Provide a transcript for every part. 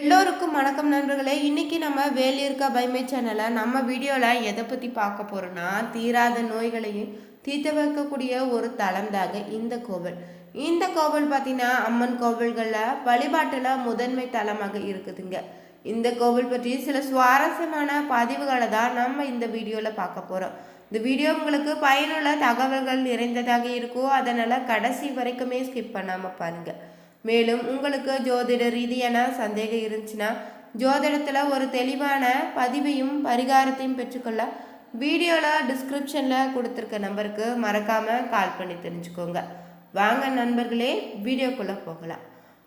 எல்லோருக்கும் வணக்கம் நண்பர்களே. இன்றைக்கி நம்ம வேலியிருக்கா பைமை சேனலை நம்ம வீடியோவில் எதை பற்றி பார்க்க போகிறோன்னா தீராத நோய்களையும் தீர்த்து வைக்கக்கூடிய ஒரு தலம் இந்த கோவில். இந்த கோவில் பார்த்தீங்கன்னா அம்மன் கோவில்களில் வழிபாட்டில் முதன்மை தலமாக இருக்குதுங்க. இந்த கோவில் பற்றி சில சுவாரஸ்யமான பதிவுகளை தான் நம்ம இந்த வீடியோவில் பார்க்க போகிறோம் இந்த வீடியோ உங்களுக்கு பயனுள்ள தகவல்கள் நிறைந்ததாக இருக்கும். அதனால் கடைசி வரைக்குமே ஸ்கிப் பண்ணாமல் பாருங்கள் மேலும் உங்களுக்கு ஜோதிட ரீதியான சந்தேகம் இருந்துச்சுன்னா ஜோதிடத்தில் ஒரு தெளிவான பதிவையும் பரிகாரத்தையும் பெற்றுக்கொள்ள வீடியோவில் டிஸ்கிரிப்ஷனில் கொடுத்துருக்க நம்பருக்கு மறக்காமல் கால் பண்ணி தெரிஞ்சுக்கோங்க. வாங்க நண்பர்களே வீடியோக்குள்ளே போகலாம்.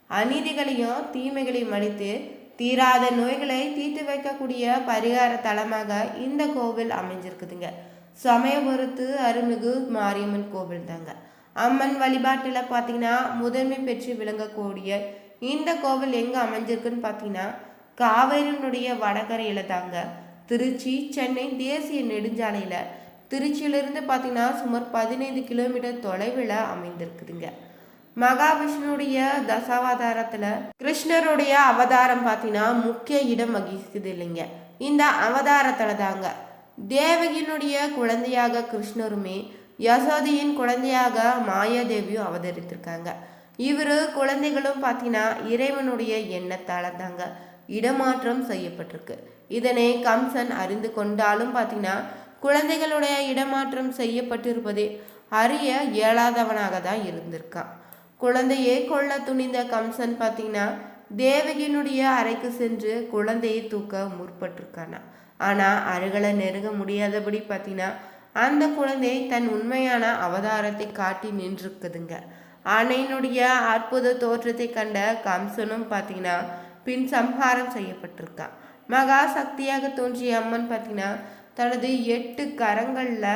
அநீதிகளையும் தீமைகளையும் அடித்து தீராத நோய்களை தீர்த்து வைக்கக்கூடிய பரிகார தலமாக இந்த கோவில் அமைஞ்சிருக்குதுங்க. சமயபுரத்து அருள்மிகு மாரியம்மன் கோவில் தாங்க அம்மன் வழிபாட்டில் பார்த்தீங்கன்னா முதன்மை பெற்று விளங்கக்கூடிய இந்த கோவில் எங்கே அமைஞ்சிருக்குன்னு பார்த்தீங்கன்னா காவேரியினுடைய வடகரையில் தாங்க. திருச்சி சென்னை தேசிய நெடுஞ்சாலையில். திருச்சியிலிருந்து பார்த்தீங்கன்னா சுமார் பதினைந்து கிலோமீட்டர் தொலைவில் அமைந்திருக்குதுங்க. மகாவிஷ்ணுடைய தசாவதாரத்தில் கிருஷ்ணருடைய அவதாரம் பார்த்தீங்கன்னா முக்கிய இடம் வகிக்குது இல்லைங்க. இந்த அவதாரத்தில் தாங்க. தேவகியினுடைய குழந்தையாக கிருஷ்ணருமே யசோதியின் குழந்தையாக மாயாதேவியும் அவதரித்திருக்காங்க. இவர் குழந்தைகளும் பார்த்தீங்கன்னா இறைவனுடைய எண்ணத்தால் தாங்க இடமாற்றம் செய்யப்பட்டிருக்கு. இதனை கம்சன் அறிந்து கொண்டாலும் பார்த்தீங்கன்னா குழந்தைகளுடைய இடமாற்றம் செய்யப்பட்டிருப்பதே அறிய இயலாதவனாக தான் இருந்திருக்கான். குழந்தையை கொள்ள துணிந்த கம்சன் பார்த்தீங்கன்னா தேவகியினுடைய அறைக்கு சென்று குழந்தையை தூக்க முற்பட்டிருக்கானா. ஆனால் அருகலை நெருங்க முடியாதபடி பார்த்தீங்கன்னா அந்த குழந்தை தன் உண்மையான அவதாரத்தை காட்டி நின்றுக்குதுங்க அணையினுடைய அற்புத தோற்றத்தை கண்ட கம்சனும் பார்த்தீங்கன்னா பின் சம்ஹாரம் செய்யப்பட்டிருக்கான் மகா சக்தியாக தோன்றிய அம்மன் பார்த்தீங்கன்னா தனது எட்டு கரங்களில்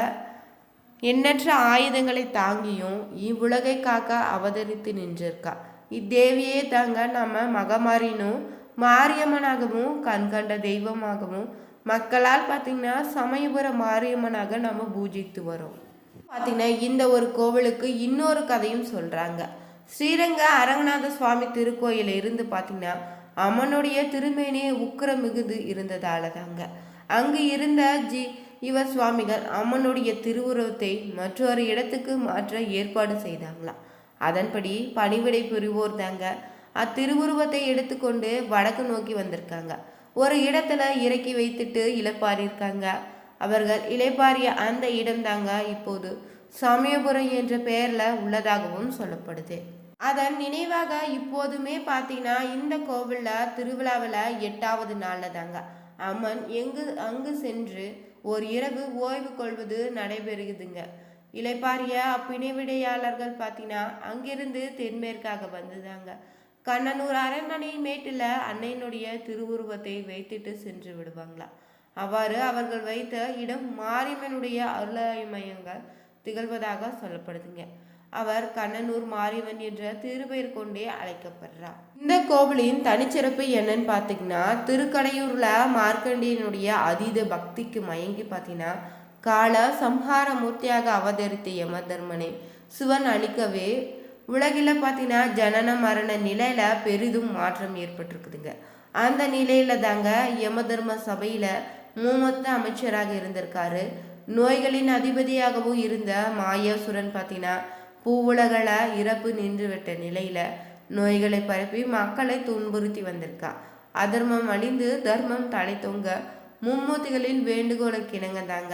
எண்ணற்ற ஆயுதங்களை தாங்கியும் இவ்வுலகை காக்க அவதரித்து நின்றிருக்கா. இத்தேவியே தாங்க நம்ம மகமாரினும் மாரியம்மனாகவும் கண்கண்ட தெய்வமாகவும் மக்களால் பார்த்திங்கன்னா சமயபுர மாரியம்மனாக நம்ம பூஜித்து வரோம். பார்த்திங்கன்னா இந்த ஒரு கோவிலுக்கு இன்னொரு கதையும் சொல்கிறாங்க ஸ்ரீரங்க அரங்கநாத சுவாமி திருக்கோயில இருந்து பார்த்திங்கன்னா அம்மனுடைய திருமேனியை உக்கிர மிகுது இருந்ததால தாங்க அங்கு இருந்த ஜி இவர் சுவாமிகள் அம்மனுடைய திருவுருவத்தை மற்றொரு இடத்துக்கு மாற்ற ஏற்பாடு செய்தாங்களாம். அதன்படி பணிவிடை புரிவோர் தாங்க அத்திருவுருவத்தை எடுத்துக்கொண்டு வடக்கு நோக்கி வந்திருக்காங்க. ஒரு இடத்துல இறக்கி வைத்துட்டு இழப்பாரியிருக்காங்க அவர்கள் இளைப்பாரிய அந்த இடம்தாங்க இப்போது. சமயபுரம் என்ற பெயரில் உள்ளதாகவும் சொல்லப்படுது. அதன் நினைவாக இப்போதுமே பார்த்தீங்கன்னா இந்த கோவிலில் திருவிழாவில் எட்டாவது நாளில் தாங்க அம்மன் எங்கு அங்கு சென்று ஒரு இரவு ஓய்வு கொள்வது நடைபெறுகுதுங்க. இளைப்பாரிய அப்பிணைவிடையாளர்கள் பார்த்தீங்கன்னா அங்கிருந்து தென்மேற்காக வந்துதாங்க. கண்ணனூர் அரண்மனை மேட்டில் அன்னையினுடைய திருவுருவத்தை வைத்துட்டு சென்று விடுவாங்களாம் அவ்வாறு அவர்கள் வைத்த இடம் மாரியம்மனுடைய அருளாயமயங்கள் திகழ்வதாக சொல்லப்படுதுங்க. அவர் கண்ணனூர் மாரியம்மன் என்ற திருப்பெயர் கொண்டே அழைக்கப்படுறார் இந்த கோவிலின் தனிச்சிறப்பு என்னன்னு பார்த்தீங்கன்னா திருக்கடையூர்ல மார்க்கண்டியனுடைய அதீத பக்திக்கு மயங்கி பார்த்தீங்கன்னா கால சம்ஹார மூர்த்தியாக அவதரித்த யம தர்மனை சிவன் அளிக்கவே உலகில் பார்த்தீங்கன்னா ஜனன மரண நிலையில் பெரிதும் மாற்றம் ஏற்பட்டிருக்குதுங்க. அந்த நிலையில தாங்க யம தர்ம சபையில் மூமத்த அமைச்சராக இருந்திருக்காரு. நோய்களின் அதிபதியாகவும் இருந்த மாயாசுரன் பார்த்தீங்கன்னா பூவுலகள இறப்பு நின்றுவிட்ட நிலையில் நோய்களை பரப்பி மக்களை துன்புறுத்தி வந்திருக்கா. அதர்மம் அழிந்து தர்மம் தலை தொங்க மும்மூர்த்திகளின் வேண்டுகோளுக்கு இணங்க தாங்க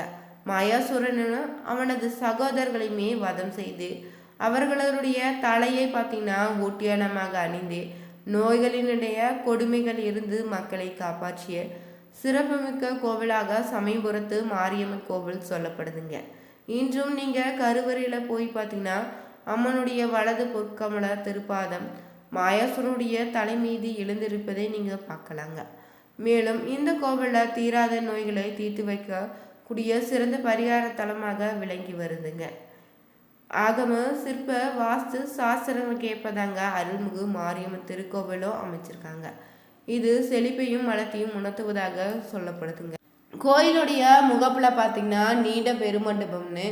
மாயாசுரனும் அவனது சகோதரர்களையுமே வதம் செய்து அவர்களுடைய தலையை பார்த்தீங்கன்னா ஒட்டியானமாக அணிந்து நோய்களினுடைய கொடுமைகள் இருந்து மக்களை காப்பாற்றிய சிறப்புமிக்க கோவிலாக சமயபுரத்து மாரியம்மன் கோவில் சொல்லப்படுதுங்க. இன்றும் நீங்கள் கருவறையில் போய் பார்த்தீங்கன்னா அம்மனுடைய வலது பொற்கமல திருப்பாதம் மாயாசுரனுடைய தலை மீது எழுந்திருப்பதை நீங்கள் பார்க்கலாங்க. மேலும் இந்த கோவிலில் தீராத நோய்களை தீர்த்து வைக்கக்கூடிய சிறந்த பரிகார தலமாக விளங்கி வருதுங்க. ஆகம சிற்ப வாஸ்து சாஸ்திரங்கள் கேட்பதாங்க அருள்மிகு மாரியம்மன் திருக்கோவிலும் அமைச்சிருக்காங்க. இது செழிப்பையும் வளத்தையும் உணர்த்துவதாக சொல்லப்படுதுங்க. கோயிலுடைய முகப்பில் பார்த்தீங்கன்னா நீண்ட பெருமண்டபம்னு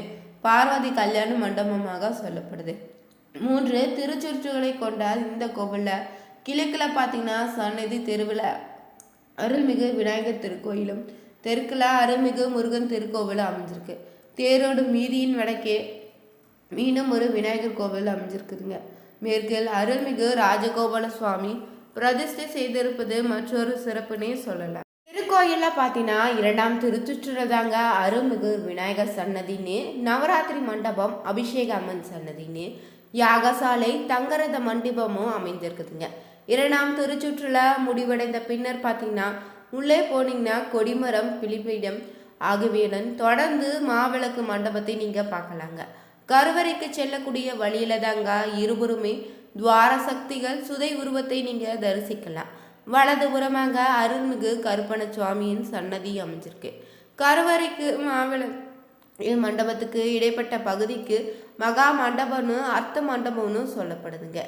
பார்வதி கல்யாண மண்டபமாக சொல்லப்படுது. மூன்று திருச்சுற்றுகளை கொண்ட இந்த கோவிலில் கிழக்கில் பார்த்தீங்கன்னா சன்னதி தெருவில் அருள்மிகு விநாயகர் திருக்கோயிலும் தெற்கில் அருள்மிகு முருகன் திருக்கோவிலும் அமைஞ்சிருக்கு. தேரோடு மீதியின் வடக்கே மீண்டும் ஒரு விநாயகர் கோவில் அமைஞ்சிருக்குதுங்க. மேற்கில் அருள்மிகு ராஜகோபால சுவாமி பிரதிஷ்டை செய்திருப்பது மற்றொரு சிறப்புனே சொல்லலாம். திருக்கோயிலில் பார்த்தீங்கன்னா இரண்டாம் திருச்சுற்றுல தாங்க அருள்மிகு விநாயகர் சன்னதின்னு நவராத்திரி மண்டபம் அபிஷேக அம்மன் சன்னதின்னு யாகசாலை தங்கரத மண்டபமும் அமைந்திருக்குதுங்க. இரண்டாம் திருச்சுற்றுல முடிவடைந்த பின்னர் பார்த்தீங்கன்னா உள்ளே போனீங்கன்னா கொடிமரம் பிலிப்பிடம் ஆகியவையுடன் தொடர்ந்து மாவிளக்கு மண்டபத்தை நீங்கள் பார்க்கலாங்க. கருவறைக்கு செல்லக்கூடிய வழியில தாங்க இருபுறமே துவார சக்திகள் சுதை உருவத்தை நீங்க தரிசிக்கலாம். வலதுபுறமாக அருள்மிகு கருப்பண சுவாமியின் சன்னதி அமைஞ்சிருக்கு. கருவறைக்கு மாவிள மண்டபத்துக்கு இடைப்பட்ட பகுதிக்கு மகா மண்டபம்னு அர்த்த மண்டபம்னு சொல்லப்படுதுங்க.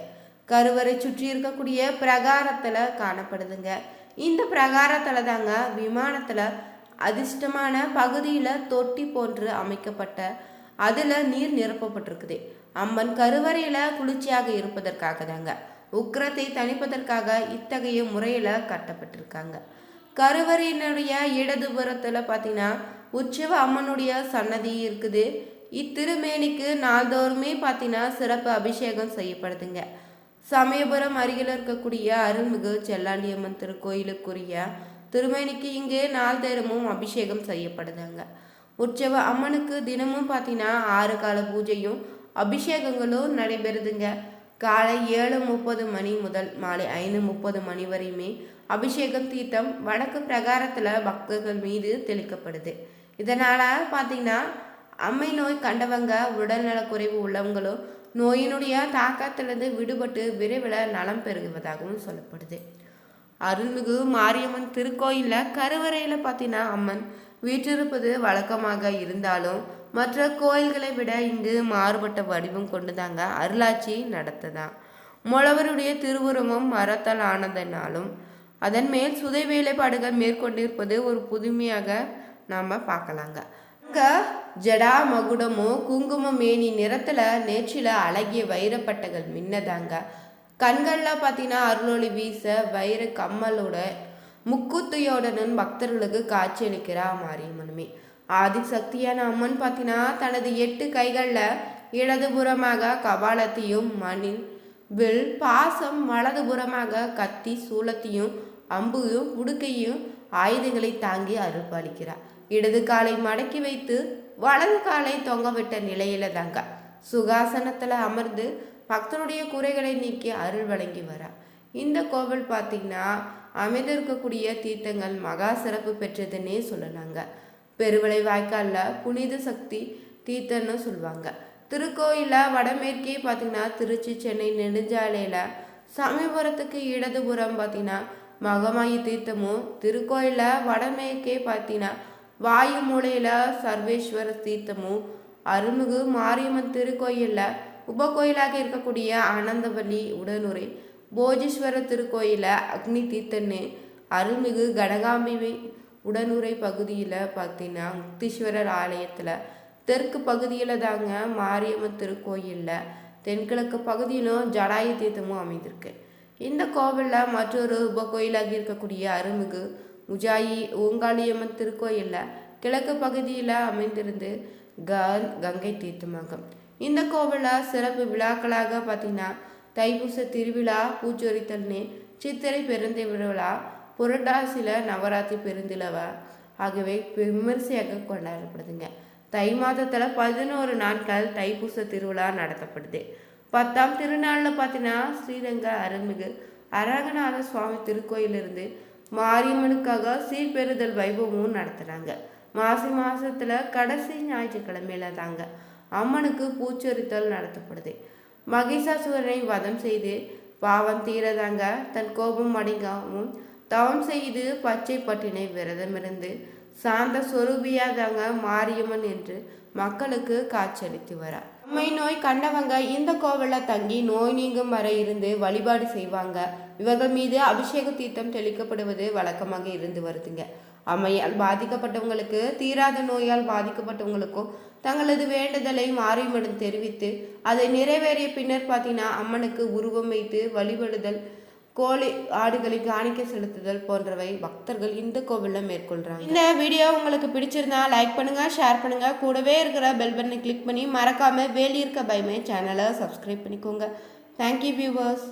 கருவறை சுற்றி இருக்கக்கூடிய பிரகாரத்தில் காணப்படுதுங்க. இந்த பிரகாரத்தில் தாங்க விமானத்தில் அதிர்ஷ்டமான பகுதியில் தொட்டி போன்று அமைக்கப்பட்ட அதில் நீர் நிரப்பப்பட்டிருக்குது. அம்மன் கருவறையில் குளிர்ச்சியாக இருப்பதற்காக தாங்க உக்கிரத்தை தணிப்பதற்காக இத்தகைய முறையில் கட்டப்பட்டிருக்காங்க. கருவறையினுடைய இடதுபுறத்தில் பார்த்தீங்கன்னா உற்சவ அம்மனுடைய சன்னதி இருக்குது. இத்திருமேனிக்கு நாள்தோறுமே பார்த்தீங்கன்னா சிறப்பு அபிஷேகம் செய்யப்படுதுங்க. சமயபுரம் அருகில் இருக்கக்கூடிய அருள்மிகு செல்லாண்டியம்மன் திருக்கோயிலுக்குரிய திருமேனிக்கு இங்கே நாள்தேரமும் அபிஷேகம் செய்யப்படுதுங்க. உற்சவ அம்மனுக்கு தினமும் பார்த்தீங்கன்னா ஆறு கால பூஜையும் அபிஷேகங்களும் நடைபெறுதுங்க. காலை ஏழு முப்பது மணி முதல் மாலை ஐந்து முப்பது மணி வரையுமே அபிஷேகம் தீர்த்தம் வடக்கு பிரகாரத்தில் பக்தர்கள் மீது தெளிக்கப்படுது. இதனால் பார்த்தீங்கன்னா அம்மை நோய் கண்டவங்க உடல்நலக்குறைவு உள்ளவங்களும் நோயினுடைய தாக்கத்திலிருந்து விடுபட்டு விரைவில் நலம் பெறுவதாகவும் சொல்லப்படுது. அருள்மிகு மாரியம்மன் திருக்கோயிலில் கருவறையில் பார்த்தீங்கன்னா அம்மன் வீற்றிருப்பது வழக்கமாக இருந்தாலும் மற்ற கோயில்களை விட இங்கு மாறுபட்ட வடிவம் கொண்டுதாங்க அருளாட்சி நடத்ததான் முழவருடைய திருவுருவம் மரத்தால் ஆனதனாலும் அதன் மேல் சுதை வேலைப்பாடுகள் மேற்கொண்டிருப்பது ஒரு புதுமையாக நாம் பார்க்கலாங்க. அங்கே ஜடா மகுடமோ குங்கும மேனி நிறத்தில் நேற்றில் அழகிய வைரப்பட்டைகள் மின்னதாங்க. கண்களில் பார்த்தீங்கன்னா அருளொளி வீச வைர கம்மலோட முக்குத்தையோடனும் பக்தர்களுக்கு காட்சியளிக்கிறா மாரியம்மனுமே. ஆதி சக்தியான அம்மன் பார்த்தீங்கன்னா தனது எட்டு கைகளில் இடதுபுறமாக கபாலத்தையும் மணில் வில் பாசம் வலதுபுறமாக கத்தி சூலத்தையும் அம்புயும் உடுக்கையும் ஆயுதங்களை தாங்கி அருள்பாலிக்கிறார் இடது காலை மடக்கி வைத்து வலது காலை தொங்கவிட்ட நிலையில தாங்க. சுகாசனத்தில் அமர்ந்து பக்தனுடைய குறைகளை நீக்கி அருள் வழங்கி வரா. இந்த கோவில் பார்த்தீங்கன்னா அமைந்திருக்கக்கூடிய தீர்த்தங்கள் மகா சிறப்பு பெற்றதுன்னே சொல்லலாங்க. பெருவிளை வாய்க்காலில் புனித சக்தி தீர்த்தம்னு சொல்லுவாங்க. திருக்கோயிலில் வடமேற்கே பார்த்தீங்கன்னா திருச்சி சென்னை நெடுஞ்சாலையில் சமயபுரத்துக்கு இடதுபுறம் பார்த்தீங்கன்னா மகமாயி தீர்த்தமும் திருக்கோயிலில் வடமேற்கே பார்த்தீங்கன்னா வாயு மூலையில் சர்வேஸ்வர தீர்த்தமும் அருள்மிகு மாரியம்மன் திருக்கோயிலில் உபகோயிலாக இருக்கக்கூடிய ஆனந்தவல்லி உடனுரை போஜீஸ்வர திருக்கோயில அக்னி தீர்த்தன்னு அருள்மிகு கனகாம்பிகை உடனுரை பகுதியில் பார்த்தீங்கன்னா முக்தீஸ்வரர் ஆலயத்தில். தெற்கு பகுதியில் தாங்க மாரியம்மன் திருக்கோயிலில். தென்கிழக்கு பகுதியிலும் ஜடாயு தீர்த்தமும் அமைந்திருக்கு. இந்த கோவிலில் மற்றொரு உப கோயிலாக இருக்கக்கூடிய அருள்மிகு முஜாயி ஓங்காளியம்மன் திருக்கோயிலில் கிழக்கு பகுதியில் அமைந்திருந்து க கங்கை தீர்த்தமாகும். இந்த கோவிலில் சிறப்பு விழாக்களாக பார்த்தீங்கன்னா தைப்பூச திருவிழா பூச்சொரித்தல்னு சித்திரை பெருந்தை விழா புரட்டாசியில் நவராத்திரி பெருந்திலவா? ஆகவே விமர்சையாக கொண்டாடப்படுதுங்க. தை மாதத்தில் பதினோரு நாட்கள் தைப்பூச திருவிழா நடத்தப்படுது. பத்தாம் திருநாளில் பார்த்தீங்கன்னா ஸ்ரீரங்க அருள்மிகு அரங்கநாத சுவாமி திருக்கோயிலிருந்து மாரியம்மனுக்காக சீர்பெறுதல் வைபவமும் நடத்துகிறாங்க மாசி மாதத்தில் கடைசி ஞாயிற்றுக்கிழமையில தாங்க அம்மனுக்கு பூச்சொரித்தல் நடத்தப்படுது. மகிஷாசுரனை வதம் செய்து பாவம் தீரதாங்க தன் கோபம் அடிங்கவும் தவம் செய்து பச்சை பட்டினை விரதமிருந்து சாந்த சொரூபியாதாங்க மாரியம்மன் என்று மக்களுக்கு காட்சியளித்து வரார். அம்மை நோய் கண்டவங்க இந்த கோவிலில் தங்கி நோய் நீங்கும் வரை இருந்து வழிபாடு செய்வாங்க. இவர்கள் மீது அபிஷேக தீர்த்தம் தெளிக்கப்படுவது வழக்கமாக இருந்து வருதுங்க. அம்மையால் பாதிக்கப்பட்டவங்களுக்கு தீராத நோயால் பாதிக்கப்பட்டவங்களுக்கும் தங்களது வேண்டுதலை மாறியுடன் தெரிவித்து அதை நிறைவேறிய பின்னர் பார்த்தீங்கன்னா அம்மனுக்கு உருவம் வைத்து வழிபடுதல் கோழி ஆடுகளை காணிக்க செலுத்துதல் போன்றவை பக்தர்கள் இந்த கோவிலில் மேற்கொள்கிறாங்க இந்த வீடியோ உங்களுக்கு பிடிச்சிருந்தா லைக் பண்ணுங்கள் ஷேர் பண்ணுங்கள் கூடவே இருக்கிற பெல் பட்டனை கிளிக் பண்ணி மறக்காமல் வேலி இருக்க பயமே சேனலை சப்ஸ்கிரைப் பண்ணிக்கோங்க. Thank you viewers